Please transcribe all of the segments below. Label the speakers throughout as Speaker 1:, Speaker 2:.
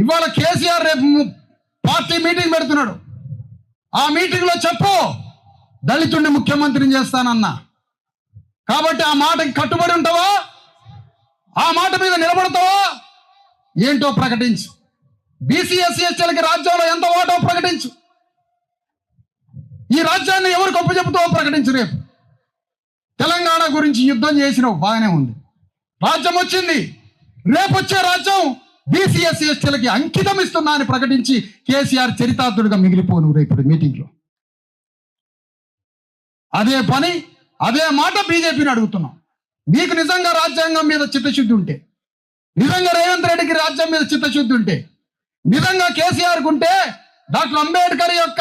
Speaker 1: ఇవాళ కేసీఆర్ రేపు party meeting పెడుతున్నాడు. ఆ మీటింగ్లో చెప్పు దళితుడిని ముఖ్యమంత్రిని చేస్తానన్నా. కాబట్టి ఆ మాటకి కట్టుబడి ఉంటావా? ఆ మాట మీద నిలబడతావా? ఏంటో ప్రకటించు. బీసీ ఎస్సీ ఎస్టీలకి రాజ్యంలో ఎంత వాటో ప్రకటించు. ఈ రాజ్యాన్ని ఎవరికి ఒప్పు చెబుతావో ప్రకటించు రేపు. తెలంగాణ గురించి యుద్ధం చేసినావు బాగానే ఉంది. రాజ్యం వచ్చింది. రేపు వచ్చే రాజ్యం బీసీ ఎస్సీ ఎస్టీలకి అంకితం ఇస్తున్నా అని ప్రకటించి కేసీఆర్ చరితార్థుడిగా మిగిలిపోను రేపు మీటింగ్లో. అదే పని అదే మాట బీజేపీని అడుగుతున్నాం. మీకు నిజంగా రాజ్యాంగం మీద చిత్తశుద్ధి ఉంటే నిజంగా రేవంత్ రెడ్డికి రాజ్యం మీద చిత్తశుద్ధి ఉంటే నిజంగా కేసీఆర్ ఉంటే డాక్టర్ అంబేద్కర్ యొక్క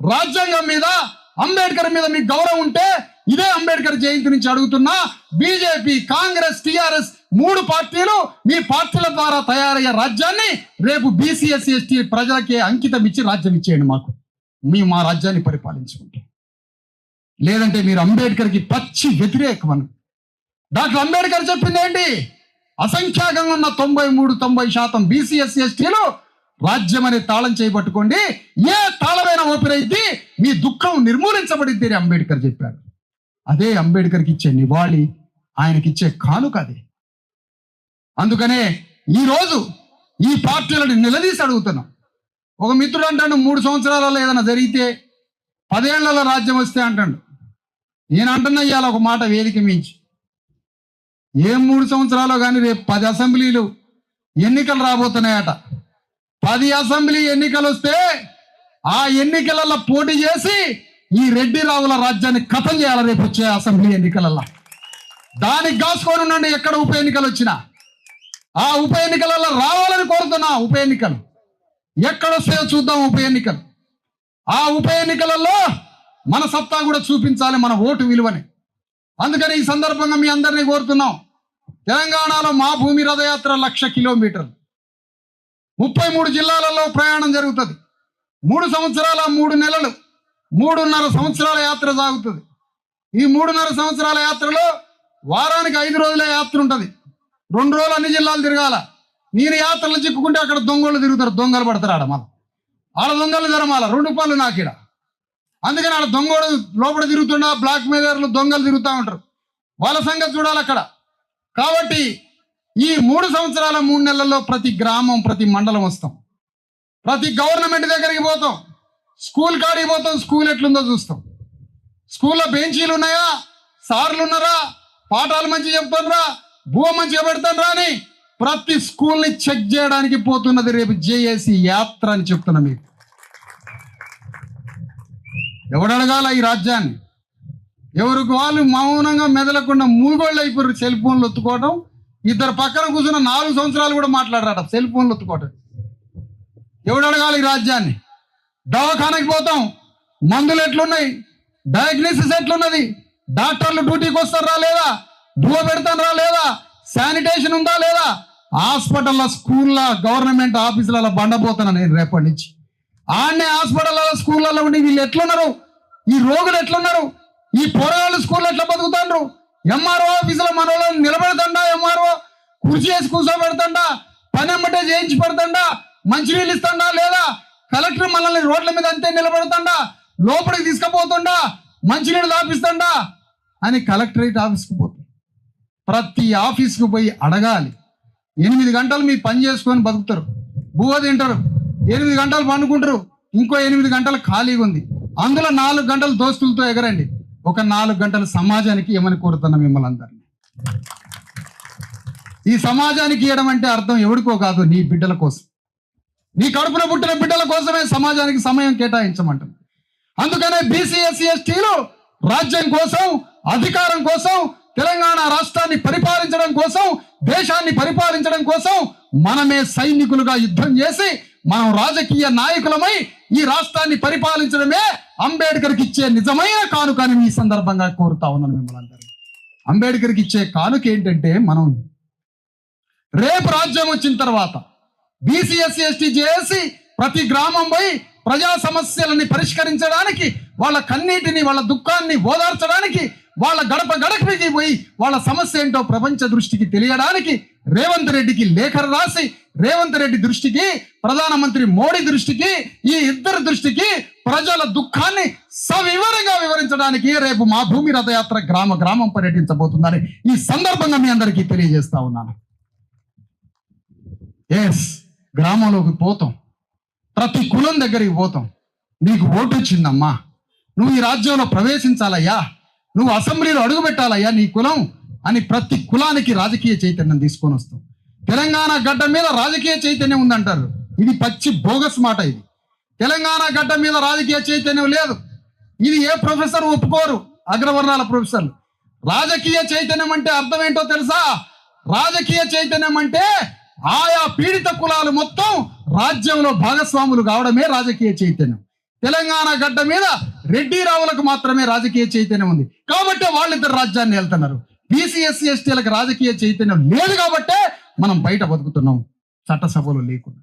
Speaker 1: రాజ్యాంగం మీద అంబేద్కర్ మీద మీకు గౌరవం ఉంటే ఇదే అంబేద్కర్ జయంతి నుంచి అడుగుతున్నా బీజేపీ కాంగ్రెస్ టిఆర్ఎస్ మూడు పార్టీలు మీ పార్టీల ద్వారా తయారయ్యే రాజ్యాన్ని రేపు బీసీఎస్సీ ఎస్టీ ప్రజలకే అంకితం ఇచ్చి రాజ్యం ఇచ్చేయండి మాకు. మేము మా రాజ్యాన్ని పరిపాలించుకుంటాం. లేదంటే మీరు అంబేద్కర్కి పచ్చి వ్యతిరేకమని. డాక్టర్ అంబేద్కర్ చెప్పింది ఏంటి? అసంఖ్యాకంగా ఉన్న తొంభై మూడు తొంభై శాతం బీసీఎస్సీ ఎస్టీలు రాజ్యం అనే తాళం చేయబట్టుకోండి ఏ తాళమైన ఓపెన్ అయింది మీ దుఃఖం నిర్మూలించబడిద్ది అంబేద్కర్ చెప్పారు. అదే అంబేద్కర్కి ఇచ్చే నివాళి ఆయనకి ఇచ్చే కానుక అది. అందుకనే ఈరోజు ఈ పార్టీలను నిలదీసి అడుగుతున్నాం. ఒక మిత్రుడు అంటాడు మూడు సంవత్సరాలలో ఏదైనా జరిగితే పదేళ్ళలో రాజ్యం వస్తే అంటాడు. నేను అంటున్నా ఇవాళ ఒక మాట వేదిక మించి. ఏం మూడు సంవత్సరాలు కానీ రేపు పది అసెంబ్లీలు ఎన్నికలు రాబోతున్నాయట. పది అసెంబ్లీ ఎన్నికలు వస్తే ఆ ఎన్నికలలో పోటీ చేసి ఈ రెడ్డి రావుల రాజ్యాన్ని కథం చేయాలి రేపు వచ్చే అసెంబ్లీ ఎన్నికలలో? దానికి కాసుకొని ఉండండి ఎక్కడ ఉప ఎన్నికలు వచ్చినా. ఆ ఉప ఎన్నికలలో రావాలని కోరుతున్నా ఉప ఎన్నికలు. ఎక్కడ వస్తాయో చూద్దాం ఉప ఎన్నికలు. ఆ ఉప ఎన్నికలలో మన సత్తా కూడా చూపించాలి మన ఓటు విలువని. అందుకని ఈ సందర్భంగా మీ అందరినీ కోరుతున్నాం. తెలంగాణలో మా భూమి రథయాత్ర లక్ష కిలోమీటర్లు. ముప్పై మూడు జిల్లాలలో ప్రయాణం జరుగుతుంది. మూడు సంవత్సరాల మూడు నెలలు మూడున్నర సంవత్సరాల యాత్ర సాగుతుంది. ఈ మూడున్నర సంవత్సరాల యాత్రలో వారానికి ఐదు రోజుల యాత్ర ఉంటుంది. రెండు రోజులు అన్ని జిల్లాలు తిరగాల. నేను యాత్రలు చిక్కుకుంటే అక్కడ దొంగలు తిరుగుతారు దొంగలు పడతారు ఆడ మళ్ళీ. ఆడ దొంగలు జరమాల రెండు పనులు నాకీడ అందుకని ఆడ దొంగోడు లోపల తిరుగుతున్నా బ్లాక్ మెయిలర్లు దొంగలు తిరుగుతూ ఉంటారు. వాళ్ళ సంగతి చూడాలి అక్కడ. కాబట్టి ఈ మూడు సంవత్సరాల మూడు నెలల్లో ప్రతి గ్రామం ప్రతి మండలం వస్తాం. ప్రతి గవర్నమెంట్ దగ్గరికి పోతాం. స్కూల్ కాడికి పోతాం స్కూల్ ఎట్లుందో చూస్తాం. స్కూల్లో బెంచీలు ఉన్నాయా? సార్లు ఉన్నారా? పాఠాలు మంచిగా చెప్తారా భూమని చేపడతాను రాని ప్రతి స్కూల్ని చెక్ చేయడానికి పోతున్నది రేపు జేఏసీ యాత్ర అని చెప్తున్నా మీకు. ఎవడు అడగాల ఈ రాజ్యాన్ని? ఎవరికి వాళ్ళు మౌనంగా మెదలకుండా మూగోళ్ళు అయిపోయారు సెల్ ఫోన్లు ఒత్తుకోవడం ఇద్దరు పక్కన కూర్చున్న నాలుగు సంవత్సరాలు కూడా మాట్లాడరాట సెల్ ఫోన్లు ఒత్తుకోవటం. ఎవడు అడగాలి ఈ రాజ్యాన్ని? దవాఖానకి పోతాం. మందులు ఎట్లున్నాయి? డయాగ్నోసిస్ ఎట్లున్నది? డాక్టర్లు డ్యూటీకి వస్తారా లేదా? భూ పెడతానరా లేదా? శానిటేషన్ ఉందా లేదా? హాస్పిటల్లో స్కూళ్ళ గవర్నమెంట్ ఆఫీసులలో బండపోతున్నా నేను రేపటి నుంచి. ఆడనే హాస్పిటల్లో స్కూళ్ళలో ఉండి వీళ్ళు ఎట్లున్నారు? ఈ రోగులు ఎట్లున్నారు? ఈ పోరాళ్ళు స్కూల్లో ఎట్లా బతుకుతాండ్రు? ఎంఆర్ఓ ఆఫీసులో మన వాళ్ళని నిలబెడతాండా ఎంఆర్ఓ? కుర్చీ వేసి కూర్చోబెడతాండా? పని అమ్మటే చేయించి పెడతాండా మంచినీళ్ళు ఇస్తాండా లేదా? కలెక్టర్ మనల్ని రోడ్ల మీద అంతే నిలబెడతాండా? లోపలికి తీసుకుపోతుండా? మంచినీళ్ళు తాపిస్తాండా అని కలెక్టరేట్ ఆఫీస్కి పోతుంది. ప్రతి ఆఫీస్కి పోయి అడగాలి. ఎనిమిది గంటలు మీరు పని చేసుకొని బతుకుతారు. బువ్వ తింటారు. ఎనిమిది గంటలు పండుకుంటారు. ఇంకో ఎనిమిది గంటలు ఖాళీగా ఉంది. అందులో నాలుగు గంటలు దోస్తులతో ఎగరండి. ఒక నాలుగు గంటలు సమాజానికి ఏమని కోరుతున్నా మిమ్మల్ని అందరినీ? ఈ సమాజానికి ఇవ్వడం అంటే అర్థం ఎవడికో కాదు నీ బిడ్డల కోసం. నీ కడుపున పుట్టిన బిడ్డల కోసమే సమాజానికి సమయం కేటాయించమంటుంది అందుకనే బీసీ ఎస్సీ ఎస్టీలు రాజ్యం కోసం అధికారం కోసం తెలంగాణ రాష్ట్రాన్ని పరిపాలించడం కోసం దేశాన్ని పరిపాలించడం కోసం మనమే సైనికులుగా యుద్ధం చేసి మనం రాజకీయ నాయకులమై ఈ రాష్ట్రాన్ని పరిపాలించడమే అంబేద్కర్కి ఇచ్చే నిజమైన కానుకని ఈ సందర్భంగా కోరుతా ఉన్నాను మిమ్మల్ని అందరూ అంబేద్కర్కి ఇచ్చే కానుక ఏంటంటే మనం రేపు రాజ్యం వచ్చిన తర్వాత బీసీఎస్సీ ఎస్టీ చేసి ప్రతి గ్రామం పోయి ప్రజా సమస్యలని పరిష్కరించడానికి వాళ్ళ కన్నీటిని వాళ్ళ దుఃఖాన్ని ఓదార్చడానికి వాళ్ళ గడప గడపకి పోయి వాళ్ళ సమస్య ఏంటో ప్రపంచ దృష్టికి తెలియడానికి రేవంత్ రెడ్డికి లేఖ రాసి రేవంత్ రెడ్డి దృష్టికి ప్రధానమంత్రి మోడీ దృష్టికి ఈ ఇద్దరి దృష్టికి ప్రజల దుఃఖాన్ని సవివరంగా వివరించడానికి రేపు మా భూమి రథయాత్ర గ్రామ గ్రామం పర్యటించబోతుందని ఈ సందర్భంగా మీ అందరికీ తెలియజేస్తా ఉన్నాను. ఎస్ గ్రామంలోకి పోతాం. ప్రతి కులం దగ్గరికి పోతాం. నీకు ఓటు వచ్చిందమ్మా. నువ్వు ఈ రాజ్యంలో ప్రవేశించాలయ్యా. నువ్వు అసెంబ్లీలో అడుగు పెట్టాలయ్యా నీ కులం అని ప్రతి కులానికి రాజకీయ చైతన్యం తీసుకొని వస్తాం తెలంగాణ గడ్డ మీద రాజకీయ చైతన్యం ఉందంటారు. ఇది పచ్చి బోగస్ మాట ఇది. తెలంగాణ గడ్డ మీద రాజకీయ చైతన్యం లేదు. ఇది ఏ ప్రొఫెసర్ ఒప్పుకోరు? అగ్రవర్ణాల ప్రొఫెసర్లు రాజకీయ చైతన్యం అంటే అర్థం ఏంటో తెలుసా? రాజకీయ చైతన్యం అంటే ఆయా పీడిత కులాలు మొత్తం రాజ్యంలో భాగస్వాములు కావడమే రాజకీయ చైతన్యం. తెలంగాణ గడ్డ మీద రెడ్డి రావులకు మాత్రమే రాజకీయ చైతన్యం ఉంది. కాబట్టి వాళ్ళిద్దరు రాజ్యాన్ని వెళ్తున్నారు బీసీ ఎస్సీ ఎస్టీలకు రాజకీయ చైతన్యం లేదు కాబట్టే మనం బయట బతుకుతున్నాం. చట్టసభలు లేకుండా.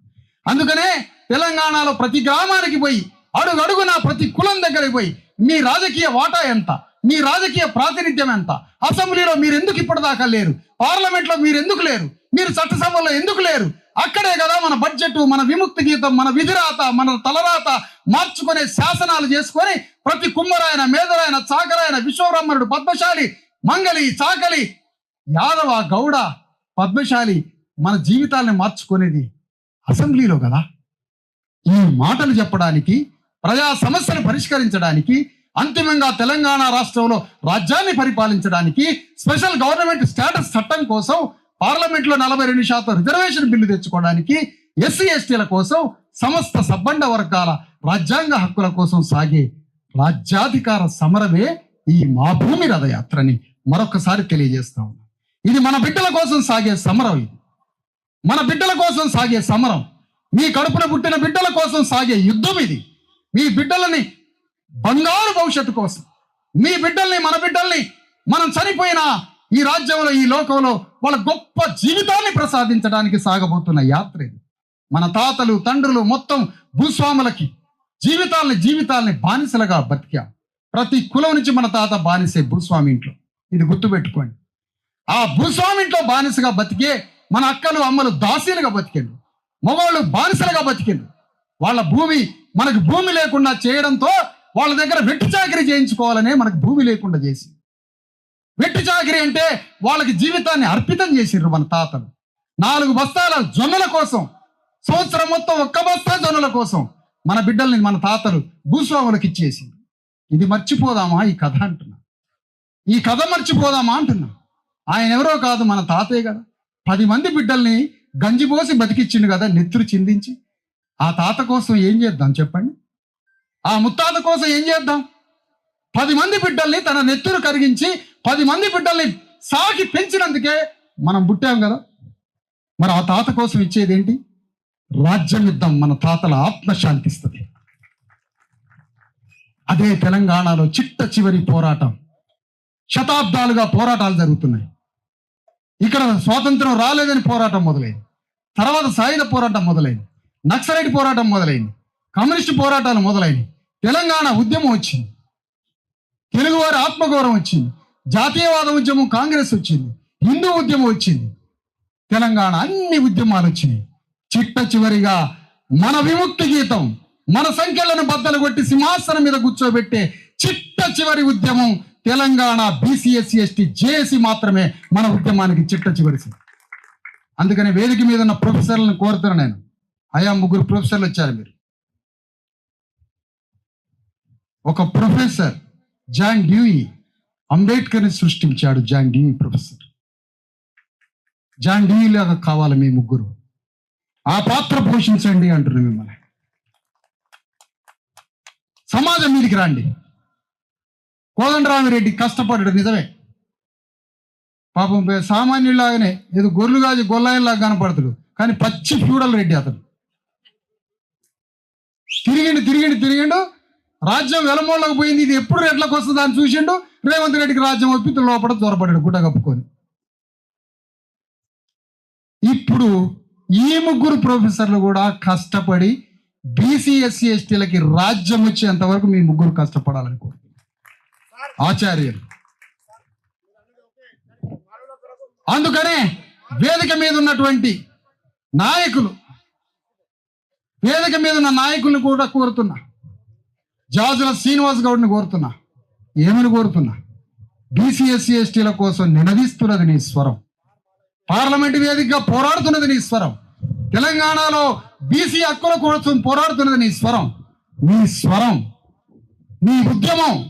Speaker 1: అందుకనే తెలంగాణలో ప్రతి గ్రామానికి పోయి అడుగడుగున ప్రతి కులం దగ్గరికి పోయి మీ రాజకీయ వాటా ఎంత? మీ రాజకీయ ప్రాతినిధ్యం ఎంత? అసెంబ్లీలో మీరు ఎందుకు ఇప్పటిదాకా లేరు? పార్లమెంట్లో మీరు ఎందుకు లేరు? మీరు చట్టసభలో ఎందుకు లేరు? అక్కడే కదా మన బడ్జెట్ మన విముక్తి గీతం మన విధిరాత మన తలరాత మార్చుకునే శాసనాలు చేసుకొని ప్రతి కుమ్మరాయన మేదరాయన చాకరాయన విశ్వబ్రహ్మణుడు పద్మశాలి మంగలి చాకలి యాదవ గౌడ పద్మశాలి మన జీవితాల్ని మార్చుకునేది అసెంబ్లీలో కదా. ఈ మాటలు చెప్పడానికి ప్రజా సమస్యలు పరిష్కరించడానికి అంతిమంగా తెలంగాణ రాష్ట్రంలో రాజ్యాన్ని పరిపాలించడానికి స్పెషల్ గవర్నమెంట్ స్టేటస్ చట్టం కోసం పార్లమెంట్లో నలభై రెండు శాతం రిజర్వేషన్ బిల్లు తెచ్చుకోవడానికి ఎస్సీ ఎస్టీల కోసం సమస్త సబ్బండ వర్గాల రాజ్యాంగ హక్కుల కోసం సాగే రాజ్యాధికార సమరమే ఈ మా భూమి రథయాత్రని మరొకసారి తెలియజేస్తా ఉన్నాం. ఇది మన బిడ్డల కోసం సాగే సమరం ఇది. మన బిడ్డల కోసం సాగే సమరం. మీ కడుపున పుట్టిన బిడ్డల కోసం సాగే యుద్ధం ఇది. మీ బిడ్డలని బంగారు భవిష్యత్తు కోసం మీ బిడ్డల్ని మన బిడ్డల్ని మనం చనిపోయిన ఈ రాజ్యంలో ఈ లోకంలో వాళ్ళ గొప్ప జీవితాన్ని ప్రసాదించడానికి సాగబోతున్న యాత్ర ఇది. మన తాతలు తండ్రులు మొత్తం భూస్వాములకి జీవితాలని జీవితాలని బానిసలుగా బతికాం. ప్రతి కులం నుంచి మన తాత బానిసే భూస్వామి ఇంట్లో. ఇది గుర్తుపెట్టుకోండి. ఆ భూస్వామి ఇంట్లో బానిసగా బతికే మన అక్కలు అమ్మలు దాసీలుగా బతికిండు మగవాళ్ళు బానిసలుగా బతికిండు వాళ్ళ భూమి మనకు భూమి లేకుండా చేయడంతో వాళ్ళ దగ్గర వెట్టి చాకరీ చేయించుకోవాలనే మనకు భూమి లేకుండా చేసింది. వెట్టి చాకరీ అంటే వాళ్ళకి జీవితాన్ని అర్పితం చేసిర్రు మన తాతలు. నాలుగు బస్తాల జొన్నల కోసం సంవత్సరం మొత్తం ఒక్క బస్తా జొన్నల కోసం మన బిడ్డల్ని మన తాతలు భూస్వాములకు ఇచ్చేసి ఇది మర్చిపోదామా? ఈ కథ అంటున్నా. ఈ కథ మర్చిపోదామా అంటున్నా. ఆయన ఎవరో కాదు మన తాతయ్య కదా. పది మంది బిడ్డల్ని గంజిపోసి బతికిచ్చిండు కదా నెత్తురు చిందించి. ఆ తాత కోసం ఏం చేద్దాం చెప్పండి? ఆ ముత్తాత కోసం ఏం చేద్దాం? పది మంది బిడ్డల్ని తన నెత్తురు కరిగించి పది మంది బిడ్డల్ని సాకి పెంచినందుకే మనం పుట్టాం కదా. మరి ఆ తాత కోసం ఇచ్చేది ఏంటి? రాజ్యం యుద్ధం మన తాతల ఆత్మశాంతిస్తుంది అదే తెలంగాణలో చిట్ట చివరి పోరాటం. శతాబ్దాలుగా పోరాటాలు జరుగుతున్నాయి. ఇక్కడ స్వాతంత్రం రాలేదని పోరాటం మొదలైంది. తర్వాత సాయుధ పోరాటం మొదలైంది. నక్సలైట్ పోరాటం మొదలైంది. కమ్యూనిస్టు పోరాటాలు మొదలైనవి తెలంగాణ ఉద్యమం వచ్చింది. తెలుగువారి ఆత్మగౌరవం వచ్చింది జాతీయవాద ఉద్యమం కాంగ్రెస్ వచ్చింది. హిందూ ఉద్యమం వచ్చింది. తెలంగాణ అన్ని ఉద్యమాలు వచ్చినాయి. చిట్ట చివరిగా మన విముక్తి గీతం మన సంఖ్యలను బద్దలు కొట్టి సింహాసనం మీద కూర్చోబెట్టే చిట్ట చివరి ఉద్యమం తెలంగాణ బీసీఎస్సీ ఎస్టీ జేఏసీ మాత్రమే మన ఉద్యమానికి చిట్ట చివరిసింది అందుకని వేదిక మీద ఉన్న ప్రొఫెసర్లను కోరుతున్నాను నేను. అయా ముగ్గురు ప్రొఫెసర్లు వచ్చారు మీరు. ఒక ప్రొఫెసర్ జాన్ డ్యూయి అంబేద్కర్ని సృష్టించాడు. John Dewey professor. John Dewey లాగా కావాలి మీ ముగ్గురు. ఆ పాత్ర పోషించండి అంటున్నారు మిమ్మల్ని. సమాజం మీదికి రండి. కోదండరామిరెడ్డి కష్టపడ్డాడు. నిజమే. పాపం సామాన్యులాగానే ఏదో గొర్రెలుగా గొల్లాయిలాగా కనపడతాడు. కానీ పచ్చి ఫ్యూడల్ రెడ్డి అతను. తిరిగిండు తిరిగిండు తిరిగిండు. రాజ్యం వెలమోళ్ళకి పోయింది. ఇది ఎప్పుడు రెట్లకు వస్తుంది అని చూసిండు. రేవంత్ రెడ్డికి రాజ్యం ఒప్పి లోపల దొరపడాడు గుడ్డ కప్పుకొని. ఇప్పుడు ఈ ముగ్గురు ప్రొఫెసర్లు కూడా కష్టపడి బీసీ ఎస్సీ ఎస్టీలకి రాజ్యం వచ్చేంత వరకు మీ ముగ్గురు కష్టపడాలని ఆచార్యులు. అందుకనే వేదిక మీద ఉన్నటువంటి నాయకులు వేదిక మీద ఉన్న నాయకుల్ని కూడా కోరుతున్నా. జాజుల శ్రీనివాస్ గౌడ్ని కోరుతున్నా. ఏమని కోరుతున్నా? బీసీఎస్సీ ఎస్టీల కోసం నినదిస్తున్నది నీ స్వరం. పార్లమెంట్ వేదికగా పోరాడుతున్నది నీ స్వరం. తెలంగాణలో బీసీ హక్కుల కోసం పోరాడుతున్నది నీ స్వరం. నీ స్వరం నీ ఉద్యమం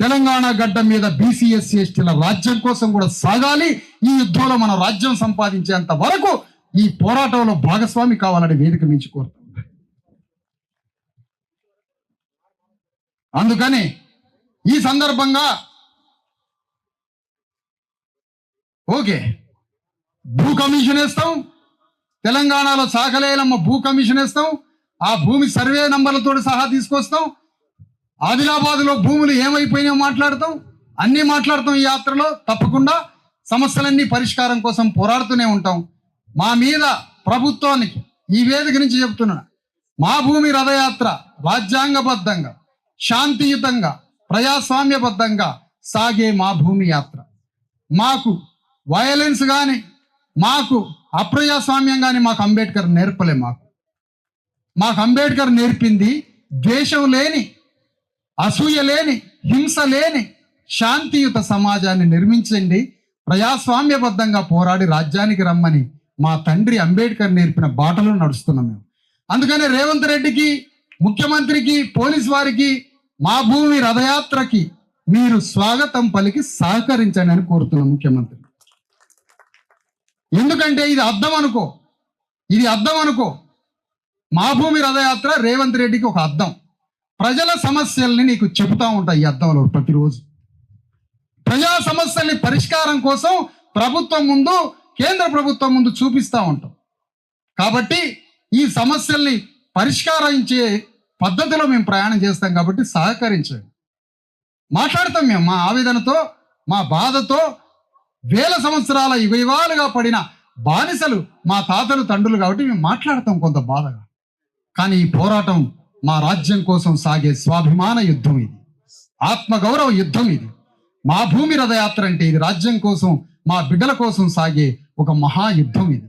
Speaker 1: తెలంగాణ గడ్డ మీద బీసీఎస్సీ ఎస్టీల రాజ్యం కోసం కూడా సాగాలి. ఈ యుద్ధంలో మన రాజ్యం సంపాదించేంత వరకు ఈ పోరాటంలో భాగస్వామి కావాలని వేదిక మించి కోరుతాం అందుకని ఈ సందర్భంగా ఓకే భూ కమిషన్ వేస్తాం తెలంగాణలో సాకలేలమ్మ భూ కమిషన్ వేస్తాం ఆ భూమి సర్వే నంబర్లతో సహా తీసుకొస్తాం ఆదిలాబాద్లో భూములు ఏమైపోయినాయో మాట్లాడతాం అన్నీ మాట్లాడతాం ఈ యాత్రలో తప్పకుండా సమస్యలన్నీ పరిష్కారం కోసం పోరాడుతూనే ఉంటాం. మా మీద ప్రభుత్వానికి ఈ వేదిక నుంచి చెప్తున్నా మా భూమి రథయాత్ర రాజ్యాంగబద్ధంగా శాంతియుతంగా ప్రజాస్వామ్యబద్ధంగా సాగే మా భూమి యాత్ర. మాకు వయలెన్స్ కానీ మాకు అప్రజాస్వామ్యం కానీ మాకు అంబేద్కర్ నేర్పలే మాకు. మాకు అంబేద్కర్ నేర్పింది ద్వేషం లేని అసూయ లేని హింస లేని శాంతియుత సమాజాన్ని నిర్మించండి ప్రజాస్వామ్యబద్ధంగా పోరాడి రాజ్యానికి రమ్మని మా తండ్రి అంబేద్కర్ నేర్పిన బాటలో నడుస్తున్నాం మేము. అందుకనే రేవంత్ రెడ్డికి ముఖ్యమంత్రికి పోలీస్ వారికి మా భూమి రథయాత్రకి మీరు స్వాగతం పలికి సహకరించండి అని కోరుతున్నాం ముఖ్యమంత్రి. ఎందుకంటే ఇది అర్థం అనుకో. ఇది అర్థం అనుకో. మా భూమి రథయాత్ర రేవంత్ రెడ్డికి ఒక అర్థం. ప్రజల సమస్యల్ని నీకు చెబుతా ఉంటాయి ఈ అర్థంలో ప్రతిరోజు. ప్రజా సమస్యల్ని పరిష్కారం కోసం ప్రభుత్వం ముందు కేంద్ర ప్రభుత్వం ముందు చూపిస్తూ ఉంటాం. కాబట్టి ఈ సమస్యల్ని పరిష్కరించే పద్ధతిలో మేము ప్రయాణం చేస్తాం కాబట్టి సహకరించండి. మాట్లాడతాం మేము మా ఆవేదనతో మా బాధతో వేల సంవత్సరాల యుగయుగాలుగా పడిన బానిసలు మా తాతలు తండ్రులు కాబట్టి మేము మాట్లాడతాం కొంత బాధగా. కానీ ఈ పోరాటం మా రాజ్యం కోసం సాగే స్వాభిమాన యుద్ధం ఇది. ఆత్మగౌరవ యుద్ధం ఇది. మా భూమి రథయాత్ర అంటే ఇది రాజ్యం కోసం మా బిడ్డల కోసం సాగే ఒక మహాయుద్ధం ఇది.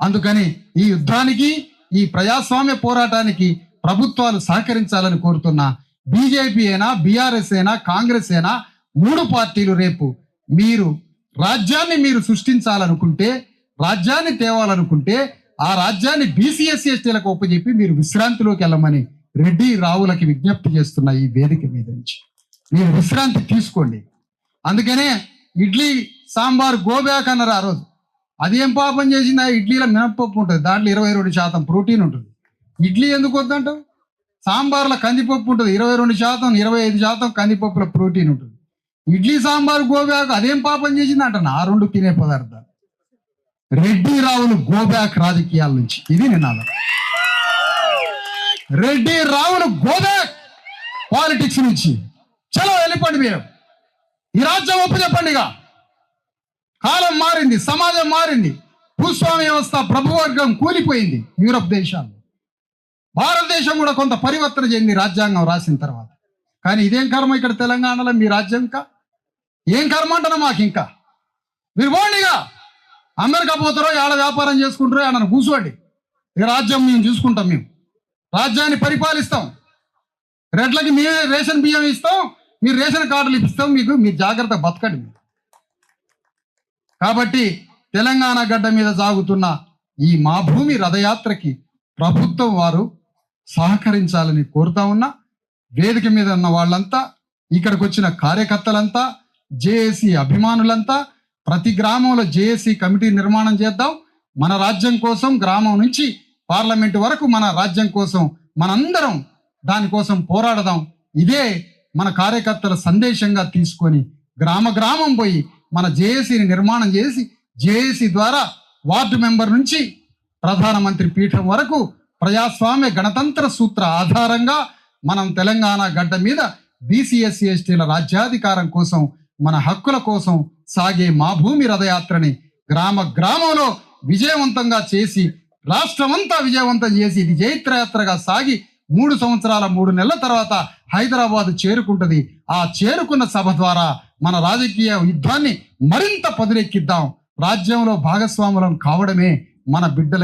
Speaker 1: అందుకని ఈ యుద్ధానికి ఈ ప్రజాస్వామ్య పోరాటానికి ప్రభుత్వాలు సహకరించాలని కోరుతున్న బీజేపీ అయినా బీఆర్ఎస్ అయినా కాంగ్రెస్ అయినా మూడు పార్టీలు రేపు మీరు రాజ్యాన్ని మీరు సృష్టించాలనుకుంటే రాజ్యాన్ని తేవాలనుకుంటే ఆ రాజ్యాన్ని బీసీఎస్సీ ఎస్టీలకు ఒప్పచెప్పి మీరు విశ్రాంతిలోకి వెళ్ళమని రెడ్డి రావులకి విజ్ఞప్తి చేస్తున్న ఈ వేదిక మీద నుంచి. మీరు విశ్రాంతి తీసుకోండి. అందుకనే ఇడ్లీ సాంబార్ గోబ్యాక్ అన్నారు ఆ రోజు. అదేం పాపం చేసింది? ఆ ఇడ్లీలో మినపప్పు ఉంటుంది. దాంట్లో ఇరవై రెండు శాతం ప్రోటీన్ ఉంటుంది. ఇడ్లీ ఎందుకు వద్దంటావు? సాంబార్లో కందిపప్పు ఉంటుంది. ఇరవై రెండు శాతం ఇరవై ఐదు శాతం కందిపప్పులో ప్రోటీన్ ఉంటుంది. ఇడ్లీ సాంబార్ గోబ్యాక్ అదేం పాపం చేసింది అంట నా రెండు తినే పదార్థాలు. రెడ్డి రావులు గోబ్యాక్ రాజకీయాల నుంచి. ఇది నినాదం రెడ్డి రావులు గోబ్యాక్ పాలిటిక్స్ నుంచి. చలో వెళ్ళిపోండి మీరు. ఈ రాజ్యం ఒప్పు చెప్పండిగా. కాలం మారింది సమాజం మారింది. భూస్వామ్య వ్యవస్థ ప్రభువర్గం కూలిపోయింది. యూరప్ దేశాల్లో. భారతదేశం కూడా కొంత పరివర్తన చెంది రాజ్యాంగం రాసిన తర్వాత. కానీ ఇదేం కర్మ ఇక్కడ తెలంగాణలో? మీ రాజ్యం ఇంకా? ఏం కర్మ అంటారా మాకు ఇంకా మీరు పోండిగా! అమెరికా పోతారో ఆడ వ్యాపారం చేసుకుంటారో ఏడన కూర్చోండి ఈ రాజ్యం మేము చూసుకుంటాం మేము. రాజ్యాన్ని పరిపాలిస్తాం. రెడ్లకి మేమే రేషన్ బియ్యం ఇస్తాం. మీరు రేషన్ కార్డులు ఇప్పిస్తాం మీకు. మీరు జాగ్రత్త బతకండి మీరు. కాబట్టి తెలంగాణ గడ్డ మీద సాగుతున్న ఈ మా భూమి రథయాత్రకి ప్రభుత్వం వారు సహకరించాలని కోరుతా ఉన్నా వేదిక మీద ఉన్న వాళ్ళంతా ఇక్కడికి వచ్చిన కార్యకర్తలంతా జేఏసీ అభిమానులంతా ప్రతి గ్రామంలో జేఏసీ కమిటీ నిర్మాణం చేద్దాం. మన రాజ్యం కోసం గ్రామం నుంచి పార్లమెంట్ వరకు మన రాజ్యం కోసం మనందరం దానికోసం పోరాడదాం. ఇదే మన కార్యకర్తల సందేశంగా తీసుకొని గ్రామ గ్రామం పోయి మన జేఏసీని నిర్మాణం చేసి జేఏసీ ద్వారా వార్డు మెంబర్ నుంచి ప్రధానమంత్రి పీఠం వరకు ప్రజాస్వామ్య గణతంత్ర సూత్ర ఆధారంగా మనం తెలంగాణ గడ్డ మీద బీసీఎస్సీ ఎస్టీల రాజ్యాధికారం కోసం మన హక్కుల కోసం సాగే మా భూమి రథయాత్రని గ్రామ గ్రామంలో విజయవంతంగా చేసి రాష్ట్రమంతా విజయవంతం చేసి ఇది జైత్రయాత్రగా సాగి మూడు సంవత్సరాల మూడు నెలల తర్వాత హైదరాబాద్ చేరుకుంటుంది. ఆ చేరుకున్న సభ ద్వారా మన రాజకీయ యుద్ధాన్ని మరింత పదునెక్కిద్దాం. రాజ్యంలో భాగస్వాములం కావడమే మన బిడ్డల